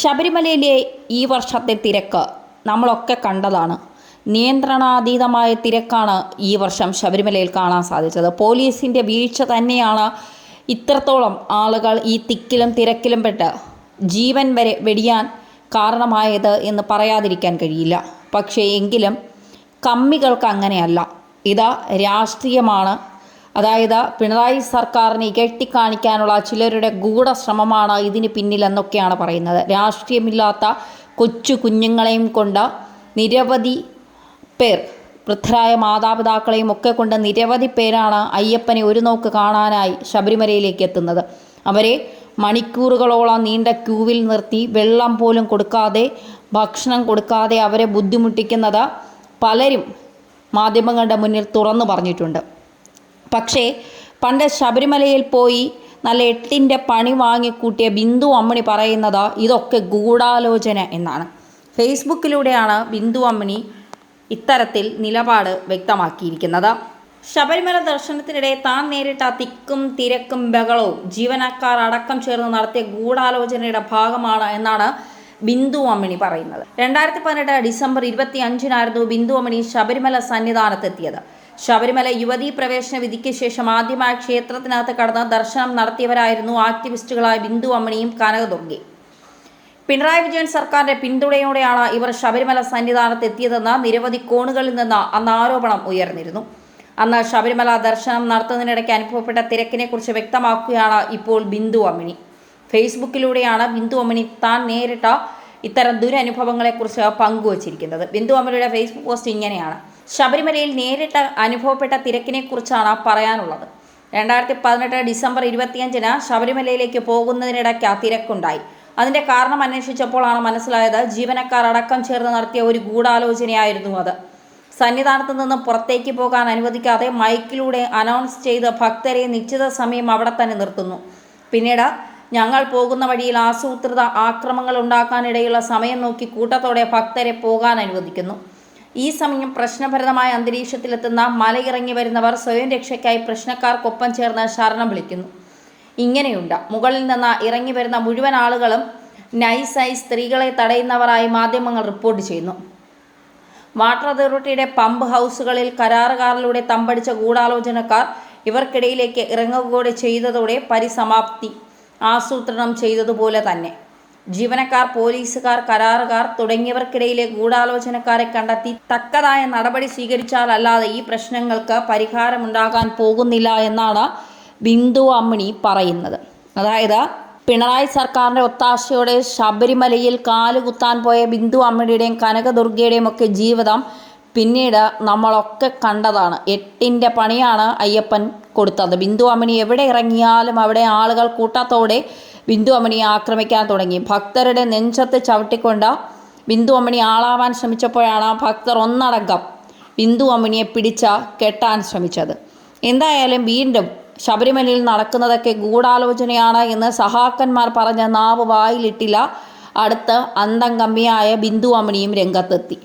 ശബരിമലയിലെ ഈ വർഷത്തെ തിരക്ക് നമ്മളൊക്കെ കണ്ടതാണ്. നിയന്ത്രണാതീതമായ തിരക്കാണ് ഈ വർഷം ശബരിമലയിൽ കാണാൻ സാധിച്ചത്. പോലീസിന്റെ വീഴ്ച തന്നെയാണ് ഇത്രത്തോളം ആളുകൾ ഈ തിക്കിലും തിരക്കിലും പെട്ട് ജീവൻ വരെ വെടിയാൻ കാരണമായത് എന്ന് പറയാതിരിക്കാൻ കഴിയില്ല. പക്ഷേ എങ്കിലും കമ്മികൾക്ക് അങ്ങനെയല്ല. ഇത് രാഷ്ട്രീയമാണ് അതായത് പിണറായി സർക്കാരിനെ ഇകഴ്ത്തിക്കാണിക്കാനുള്ള ചിലരുടെ ഗൂഢശ്രമമാണ് ഇതിന് പിന്നിലെന്നൊക്കെയാണ് പറയുന്നത്. രാഷ്ട്രീയമില്ലാത്ത കൊച്ചു കുഞ്ഞുങ്ങളെയും കൊണ്ട് നിരവധി പേർ വൃദ്ധരായ മാതാപിതാക്കളെയും ഒക്കെ കൊണ്ട് നിരവധി പേരാണ് അയ്യപ്പനെ ഒരു നോക്ക് കാണാനായി ശബരിമലയിലേക്ക് എത്തുന്നത്. അവരെ മണിക്കൂറുകളോളം നീണ്ട ക്യൂവിൽ നിർത്തി വെള്ളം പോലും കൊടുക്കാതെ ഭക്ഷണം കൊടുക്കാതെ അവരെ ബുദ്ധിമുട്ടിക്കുന്നത് പലരും മാധ്യമങ്ങളുടെ മുന്നിൽ തുറന്നു പറഞ്ഞിട്ടുണ്ട്. പക്ഷേ പണ്ട് ശബരിമലയിൽ പോയി നല്ല എട്ടിന്റെ പണി വാങ്ങിക്കൂട്ടിയ ബിന്ദു അമ്മണി പറയുന്നത് ഇതൊക്കെ ഗൂഢാലോചന എന്നാണ്. ഫേസ്ബുക്കിലൂടെയാണ് ബിന്ദു അമ്മണി ഇത്തരത്തിൽ നിലപാട് വ്യക്തമാക്കിയിരിക്കുന്നത്. ശബരിമല ദർശനത്തിനിടെ താൻ നേരിട്ട തിക്കും തിരക്കും ബഹളവും ജീവനക്കാർ അടക്കം ചേർന്ന് നടത്തിയ ഗൂഢാലോചനയുടെ ഭാഗമാണ് എന്നാണ് ബിന്ദു അമ്മിണി പറയുന്നത്. രണ്ടായിരത്തി പതിനെട്ട് ഡിസംബർ ഇരുപത്തി അഞ്ചിനായിരുന്നു ബിന്ദു അമ്മിണി ശബരിമല സന്നിധാനത്തെത്തിയത്. ശബരിമല യുവതീ പ്രവേശന വിധിക്ക് ശേഷം ആദ്യമായി ക്ഷേത്രത്തിനകത്ത് കടന്ന് ദർശനം നടത്തിയവരായിരുന്നു ആക്ടിവിസ്റ്റുകളായ ബിന്ദു അമ്മണിയും കനകദുർഗി പിണറായി വിജയൻ സർക്കാരിന്റെ പിന്തുണയോടെയാണ് ഇവർ ശബരിമല സന്നിധാനത്ത് എത്തിയതെന്ന് നിരവധി കോണുകളിൽ നിന്ന് അന്ന് ആരോപണം ഉയർന്നിരുന്നു. അന്ന് ശബരിമല ദർശനം നടത്തുന്നതിനിടയ്ക്ക് അനുഭവപ്പെട്ട തിരക്കിനെക്കുറിച്ച് വ്യക്തമാക്കുകയാണ് ഇപ്പോൾ ബിന്ദു അമ്മിണി. ഫേസ്ബുക്കിലൂടെയാണ് ബിന്ദു അമ്മിണി താൻ നേരിട്ട ഇത്തരം ദുരനുഭവങ്ങളെക്കുറിച്ച് പങ്കുവച്ചിരിക്കുന്നത്. ബിന്ദു അമ്മിണിയുടെ ഫേസ്ബുക്ക് പോസ്റ്റ് ഇങ്ങനെയാണ്. ശബരിമലയിൽ നേരിട്ട് അനുഭവപ്പെട്ട തിരക്കിനെക്കുറിച്ചാണ് പറയാനുള്ളത്. രണ്ടായിരത്തി പതിനെട്ട് ഡിസംബർ ഇരുപത്തിയഞ്ചിന് ശബരിമലയിലേക്ക് പോകുന്നതിനിടയ്ക്ക് തിരക്കുണ്ടായി. അതിന്റെ കാരണം അന്വേഷിച്ചപ്പോഴാണ് മനസ്സിലായത് ജീവനക്കാർ അടക്കം ചേർന്ന് നടത്തിയ ഒരു ഗൂഢാലോചനയായിരുന്നു അത്. സന്നിധാനത്ത് നിന്ന് പുറത്തേക്ക് പോകാൻ അനുവദിക്കാതെ മൈക്കിലൂടെ അനൗൺസ് ചെയ്ത് ഭക്തരെ നിശ്ചിത സമയം അവിടെ തന്നെ നിർത്തുന്നു. പിന്നീട് ഞങ്ങൾ പോകുന്ന വഴിയിൽ ആസൂത്രിത ആക്രമങ്ങൾ ഉണ്ടാക്കാനിടയുള്ള സമയം നോക്കി കൂട്ടത്തോടെ ഭക്തരെ പോകാൻ അനുവദിക്കുന്നു. ഈ സമയം പ്രശ്നഭരിതമായ അന്തരീക്ഷത്തിലെത്തുന്ന മലയിറങ്ങി വരുന്നവർ സ്വയം രക്ഷയ്ക്കായി പ്രശ്നക്കാർക്കൊപ്പം ചേർന്ന് ശരണം വിളിക്കുന്നു. ഇങ്ങനെയുണ്ട്. മുകളിൽ നിന്ന് ഇറങ്ങി വരുന്ന മുഴുവൻ ആളുകളും നൈസായി സ്ത്രീകളെ തടയുന്നവരായി മാധ്യമങ്ങൾ റിപ്പോർട്ട് ചെയ്യുന്നു. വാട്ടർ അതോറിറ്റിയുടെ പമ്പ് ഹൗസുകളിൽ കരാറുകാരിലൂടെ തമ്പടിച്ച ഗൂഢാലോചനക്കാർ ഇവർക്കിടയിലേക്ക് ഇറങ്ങുകൂടെ ചെയ്തതോടെ പരിസമാപ്തി ആസൂത്രണം ചെയ്തതുപോലെ തന്നെ. ജീവനക്കാർ പോലീസുകാർ കരാറുകാർ തുടങ്ങിയവർക്കിടയിലെ ഗൂഢാലോചനക്കാരെ കണ്ടെത്തി തക്കതായ നടപടി സ്വീകരിച്ചാലല്ലാതെ ഈ പ്രശ്നങ്ങൾക്ക് പരിഹാരമുണ്ടാകാൻ പോകുന്നില്ല എന്നാണ് ബിന്ദു അമ്മിണി പറയുന്നത്. അതായത് പിണറായി സർക്കാരിന്റെ ഒത്താശയോടെ ശബരിമലയിൽ കാലുകുത്താൻ പോയ ബിന്ദു അമ്മിണിയുടെയും കനകദുർഗയുടെയും ഒക്കെ ജീവിതം പിന്നീട് നമ്മളൊക്കെ കണ്ടതാണ്. എട്ടിന്റെ പണിയാണ് അയ്യപ്പൻ കൊടുത്തത്. ബിന്ദു അമ്മിണി എവിടെ ഇറങ്ങിയാലും അവിടെ ആളുകൾ കൂട്ടത്തോടെ ബിന്ദു അമ്മണിയെ ആക്രമിക്കാൻ തുടങ്ങി. ഭക്തരുടെ നെഞ്ചത്ത് ചവിട്ടിക്കൊണ്ട് ബിന്ദു അമ്മണി ആളാവാൻ ശ്രമിച്ചപ്പോഴാണ് ഭക്തർ ഒന്നടങ്കം ബിന്ദു അമ്മണിയെ പിടിച്ച കെട്ടാൻ ശ്രമിച്ചത്. എന്തായാലും വീണ്ടും ശബരിമലയിൽ നടക്കുന്നതൊക്കെ ഗൂഢാലോചനയാണ് എന്ന് സഹാക്കന്മാർ പറഞ്ഞ നാവ് വായിലിട്ടില്ല. അടുത്ത് അന്തം കമ്മിയായ ബിന്ദു അമ്മണിയും രംഗത്തെത്തി.